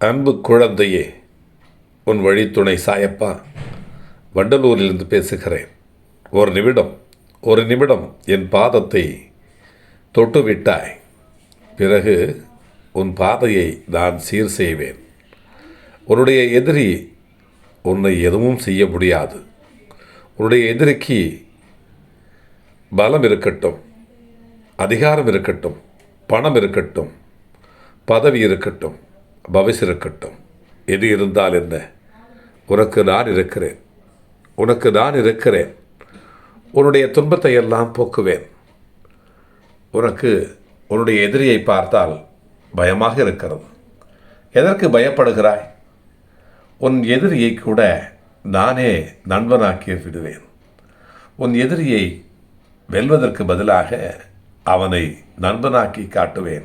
அன்பு குழந்தையே உன் வழித்துணை சாயப்பா வண்டலூரிலிருந்து பேசுகிறேன். ஒரு நிமிடம் ஒரு நிமிடம் என் பாதத்தை தொட்டுவிட்டாய். பிறகு உன் பாதையை நான் சீர் செய்வேன். உன்னுடைய எதிரி உன்னை எதுவும் செய்ய முடியாது. உன்னுடைய எதிரிக்கு பலம் இருக்கட்டும் அதிகாரம் இருக்கட்டும் பணம் இருக்கட்டும் பதவி இருக்கட்டும். பவிஸ் இருக்கட்டும் எது இருந்தால் என்ன? உனக்கு நான் இருக்கிறேன். உனக்கு நான் இருக்கிறேன். உன்னுடைய துன்பத்தை எல்லாம் போக்குவேன். உனக்கு உன்னுடைய எதிரியை பார்த்தால் பயமாக இருக்கிறது. எதற்கு பயப்படுகிறாய்? உன் எதிரியை கூட நானே நண்பனாக்கி விடுவேன். உன் எதிரியை வெல்வதற்கு பதிலாக அவனை நண்பனாக்கி காட்டுவேன்.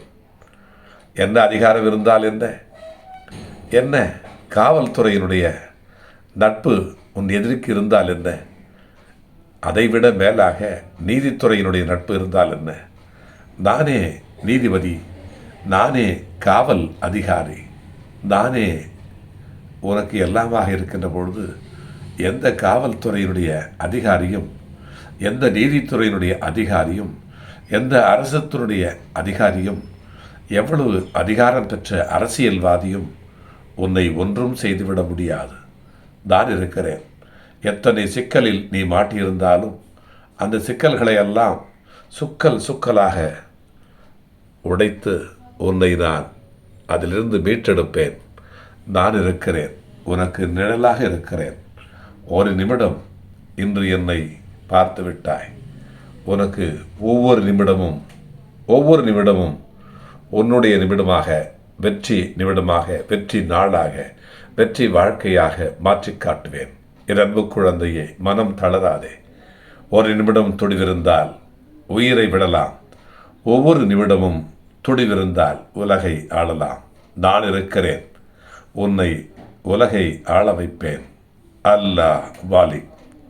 என்ன அதிகாரம் இருந்தால் என்ன? என்ன காவல்துறையினுடைய நட்பு உன் எதிரிக்கு இருந்தால் என்ன? அதைவிட மேலாக நீதித்துறையினுடைய நட்பு இருந்தால் என்ன? நானே நீதிபதி நானே காவல் அதிகாரி நானே உனக்கு எல்லாமாக இருக்கின்ற பொழுது எந்த காவல்துறையினுடைய அதிகாரியும் எந்த நீதித்துறையினுடைய அதிகாரியும் எந்த அரசத்தினுடைய அதிகாரியும் எவ்வளவு அதிகாரம் பெற்ற அரசியல்வாதியும் உன்னை ஒன்றும் செய்துவிட முடியாது. நான் இருக்கிறேன். எத்தனை சிக்கலில் நீ மாட்டியிருந்தாலும் அந்த சிக்கல்களை எல்லாம் சுக்கல் சுக்கலாக உடைத்து உன்னை நான் அதிலிருந்து மீட்டெடுப்பேன். நான் இருக்கிறேன். உனக்கு நிழலாக இருக்கிறேன். ஒரு நிமிடம் இன்று என்னை பார்த்து விட்டாய் உனக்கு ஒவ்வொரு நிமிடமும் ஒவ்வொரு நிமிடமும் உன்னுடைய நிமிடமாக வெற்றி நிமிடமாக வெற்றி நாளாக வெற்றி வாழ்க்கையாக மாற்றிக் காட்டுவேன். என் அன்பு குழந்தையே மனம் தளராதே. ஒரு நிமிடம் துடிவிருந்தால் உயிரை விடலாம். ஒவ்வொரு நிமிடமும் துடிவிருந்தால் உலகை ஆளலாம். நான் இருக்கிறேன். உன்னை உலகை ஆள வைப்பேன். அல்லாஹ் வாலிக்